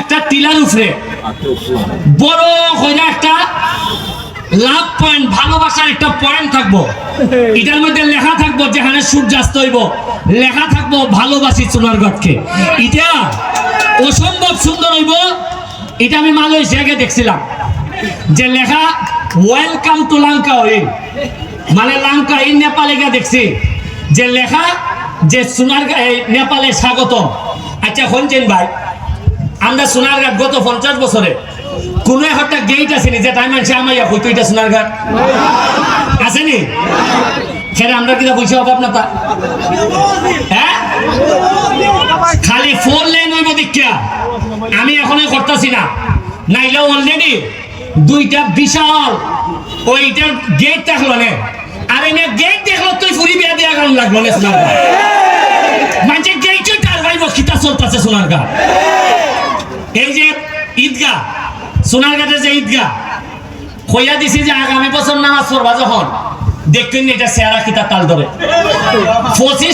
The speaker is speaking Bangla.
একটা বড় একটা লাভ পয়েন্ট ভালোবাসার একটা পয়েন্ট থাকব। এটার মধ্যে লেখা থাকব, যেখানে সূর্যাস্ত হইব। লেখা থাকব, ভালোবাসি এটা অসম্ভব সুন্দর হইব। এটা আমি মালয়েশিয়াকে দেখছিলাম। যে লেখা ওয়েলকাম টু লাঙ্কা ওই মানে লাঙ্কা এই নেপালে গিয়ে দেখছি। যে লেখা, যে সোনার নেপালে স্বাগত আচ্ছা শুনছেন ভাই? আমরা সোনারঘাট গত পঞ্চাশ বছরে কোন একটা গেট আসেনি যে টাইম আছে আমার হইতো এটা সোনারঘাট? আসেনি খেলে আমরা কিনা বুঝে অভাব না তা। হ্যাঁ? খালি ফোর লেন হইব দীক্ষা। আমি এখনই করতেছি না। নাইলেও অলরেডি দুইটা বিশাল ওইটার গেট থাকল নে। আর এনে গেট দেখল তুই ফুরি বিয়া দিয়া কারণ লাগল না সোনারঘাট। মানে গেটে টার ভাই বকিতা চলতেছে সোনারঘাট। এই যে ঈদগাহ সোনারঘাটের যে ঈদগাহ, কইয়া দিছি যে আগামী বছর নামাজ পড়বা যখন। দেখবেন এটা চেহারা কিতা তাল ধরে। পঁচিশ